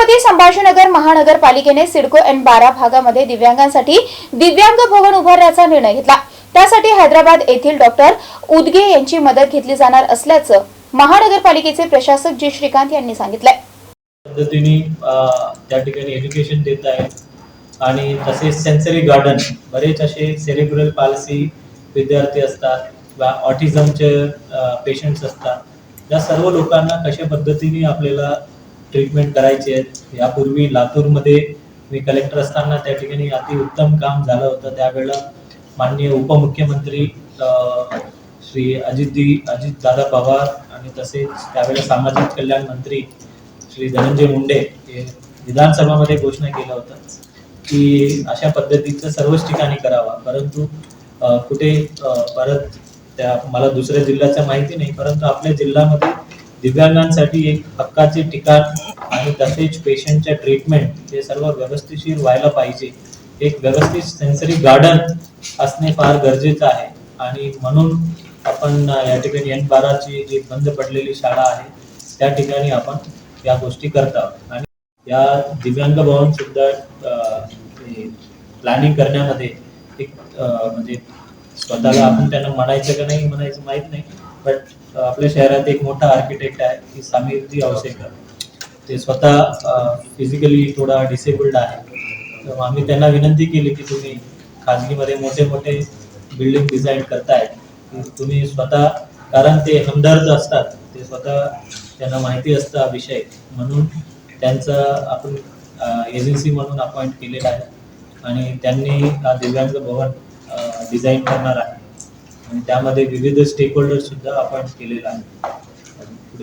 छत्रपती संभाजीनगर महानगरपालिकेने सिडको एन बारा भागामध्ये दिव्यांगांसाठी दिव्यांग भवन उभारण्याचा निर्णय घेतला. त्यासाठी हैदराबाद येथील डॉक्टर उदगे यांची मदत घेतली जाणार असल्याचं महानगरपालिकेचे प्रशासक जी. श्रीकांत यांनी सांगितलंय. पद्धतीने त्या ठिकाणी एज्युकेशन देत आहेत. आणि तसेच सेन्सरी गार्डन बरेच असे सेरेब्रल पालसी विद्यार्थी असतात किंवा ऑटिझमचे पेशंट्स असतात. या सर्व लोकांना कशा पद्धतीने आपल्याला ट्रीटमेंट करायची आहेत. यापूर्वी लातूरमध्ये मी कलेक्टर असताना त्या ठिकाणी अति उत्तम काम झालं होतं. त्यावेळेला माननीय उपमुख्यमंत्री श्री अजितजी अजितदादा पवार आणि तसेच त्यावेळेला सामाजिक कल्याण मंत्री श्री धनंजय मुंडे हे विधानसभामध्ये घोषणा केलं होतं की अशा पद्धतीचं सर्वच ठिकाणी करावा. परंतु कुठे परत त्या मला दुसऱ्या जिल्ह्याचं माहिती नाही परंतु आपल्या जिल्ह्यामध्ये दिव्यांगांसाठी एक हक्काचे ठिकाण आणि तसेच पेशंटच्या ट्रीटमेंट हे सर्व व्यवस्थिशीर व्हायला पाहिजे. एक व्यवस्थित सेन्सरी गार्डन असणे फार गरजेचं आहे. आणि म्हणून आपण या ठिकाणी एन बाराची जी बंद पडलेली शाळा आहे त्या ठिकाणी आपण या गोष्टी करता आणि या दिव्यांग भवन सुद्धा प्लॅनिंग करण्यामध्ये एक म्हणजे स्वतःला आपण त्यांना म्हणायचं का नाही म्हणायचं माहीत नाही. बट आपल्या शहरात एक मोठा आर्किटेक्ट आहे की समीरजी आवशेकर ते स्वतः फिजिकली थोडा डिसेबल्ड आहे. तर आम्ही त्यांना विनंती केली की तुम्ही खाजगीमध्ये मोठे मोठे बिल्डिंग डिझाईन करतायत तुम्ही स्वतः कारण ते हमदर्द असतात ते स्वतः त्यांना माहिती असतं हा विषय. म्हणून त्यांचं आपण एजन्सी म्हणून अपॉइंट केलेलं आहे. आणि त्यांनी हा दिव्यांग भवन डिझाईन करणार आहे. आणि त्यामध्ये विविध स्टेक होल्डर सुद्धा आपण केलेला आहे.